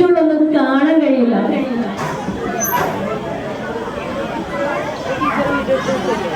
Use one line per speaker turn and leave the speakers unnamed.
ചുറ്റുള്ളൊന്നും കാണാൻ കഴിയില്ല.
Thank